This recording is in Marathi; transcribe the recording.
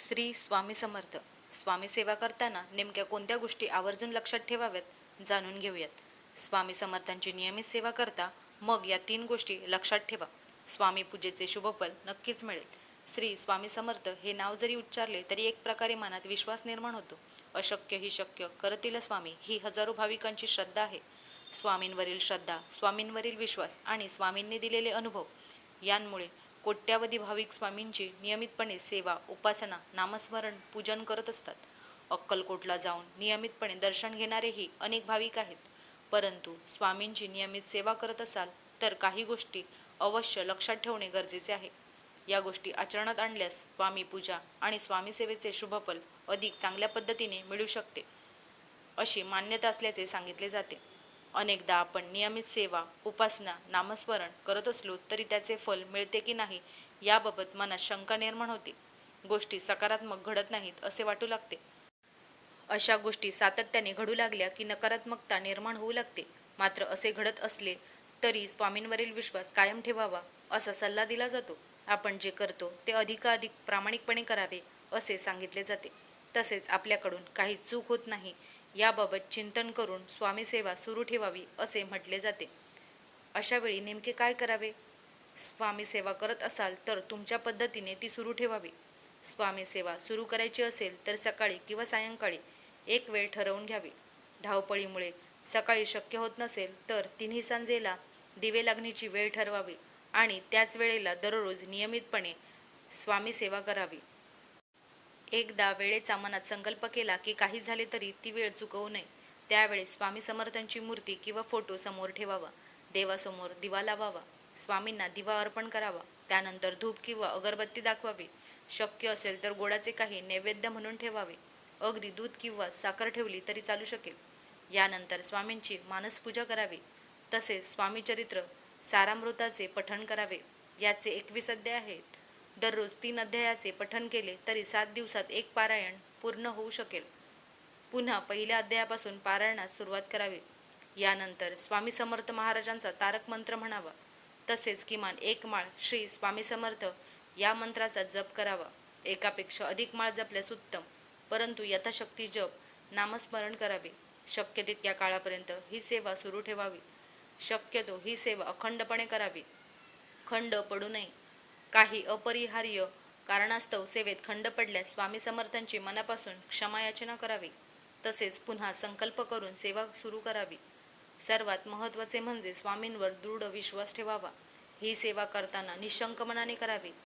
श्री स्वामी समर्थ. स्वामी सेवा करताना नेमक्या कोणत्या गोष्टी आवर्जून लक्षात ठेवाव्यात जाणून घेऊयात. स्वामी समर्थांची नियमित सेवा करता मग या तीन गोष्टी लक्षात ठेवा. स्वामी पूजेचे शुभफल नक्कीच मिळेल. श्री स्वामी समर्थ हे नाव जरी उच्चारले तरी एक प्रकारे मनात विश्वास निर्माण होतो. अशक्य ही शक्य करतील स्वामी ही हजारो भाविकांची श्रद्धा आहे. स्वामींवरील श्रद्धा स्वामींवरील विश्वास आणि स्वामींनी दिलेले अनुभव यांमुळे कोट्यावधी भाविक स्वामींची नियमितपणे सेवा उपासना नामस्मरण पूजन करत असतात. अक्कलकोटला जाऊन नियमितपणे दर्शन घेणारेही अनेक भाविक आहेत. परंतु स्वामींची नियमित सेवा करत असाल तर काही गोष्टी अवश्य लक्षात ठेवणे गरजेचे आहे. या गोष्टी आचरणात आणल्यास स्वामी पूजा आणि स्वामी सेवेचे शुभफल अधिक चांगल्या पद्धतीने मिळू शकते अशी मान्यता असल्याचे सांगितले जाते. अनेकदा आपण नियमित सेवा उपासना नामस्मरण करत असलो तरी त्याचे फल मिळते की नाही याबाबत मनात शंका निर्माण होते. गोष्टी सकारात्मक घडत नाहीत असे वाटू लागते. अशा गोष्टी सातत्याने घडू लागल्या की नकारात्मकता निर्माण होऊ लागते. मात्र असे घडत असले तरी स्वामींवरील विश्वास कायम ठेवावा असा सल्ला दिला जातो. आपण जे करतो ते अधिकाधिक प्रामाणिकपणे करावे असे सांगितले जाते. तसेच आपल्याकडून काही चूक होत नाही याबाबत चिंतन करून स्वामी सेवा सुरू ठेवावी असे म्हटले जाते. अशावेळी नेमके काय करावे? स्वामी सेवा करत असाल तर तुमच्या पद्धतीने ती सुरू ठेवावी. स्वामी सेवा सुरू करायची असेल तर सकाळी किंवा सायंकाळी एक वेळ ठरवून घ्यावी. धावपळीमुळे सकाळी शक्य होत नसेल तर तिन्ही सांजेला दिवे लागणीची वेळ ठरवावी आणि त्याच वेळेला दररोज नियमितपणे स्वामी सेवा करावी. एकदा वेळेचा मनात संकल्प केला की काही झाले तरी ती वेळ चुकवू नये. त्यावेळेस स्वामी समर्थांची मूर्ती किंवा फोटो समोर ठेवावा. देवासमोर दिवा लावावा. स्वामींना दिवा अर्पण करावा. त्यानंतर धूप किंवा अगरबत्ती दाखवावी. शक्य असेल तर गोडाचे काही नैवेद्य म्हणून ठेवावे. अगदी दूध किंवा साखर ठेवली तरी चालू शकेल. यानंतर स्वामींची मानसपूजा करावी. तसेच स्वामीचरित्र सारामृताचे पठण करावे. याचे एकवीस अध्याय आहेत. दररोज तीन अध्यायाचे पठण केले तरी सात दिवसात एक पारायण पूर्ण होऊ शकेल. पुन्हा पहिल्या अध्यायापासून पारायणास सुरुवात करावी. यानंतर स्वामी समर्थ महाराजांचा तारक मंत्र म्हणावा. तसेच किमान एक माळ श्री स्वामी समर्थ या मंत्राचा जप करावा. एकापेक्षा अधिक माळ जपल्यास उत्तम परंतु यथाशक्ती जप नामस्मरण करावे. शक्य तितक्या काळापर्यंत ही सेवा सुरू ठेवावी. शक्यतो ही सेवा अखंडपणे करावी. खंड पडू नये. काही अपरिहार्य कारणास्तव सेवेत खंड पडल्यास स्वामी समर्थांची मनापासून क्षमायाचना करावी. तसेच पुन्हा संकल्प करून सेवा सुरू करावी. सर्वात महत्त्वाचे म्हणजे स्वामींवर दृढ विश्वास ठेवावा. ही सेवा करताना निशंक मनाने करावी.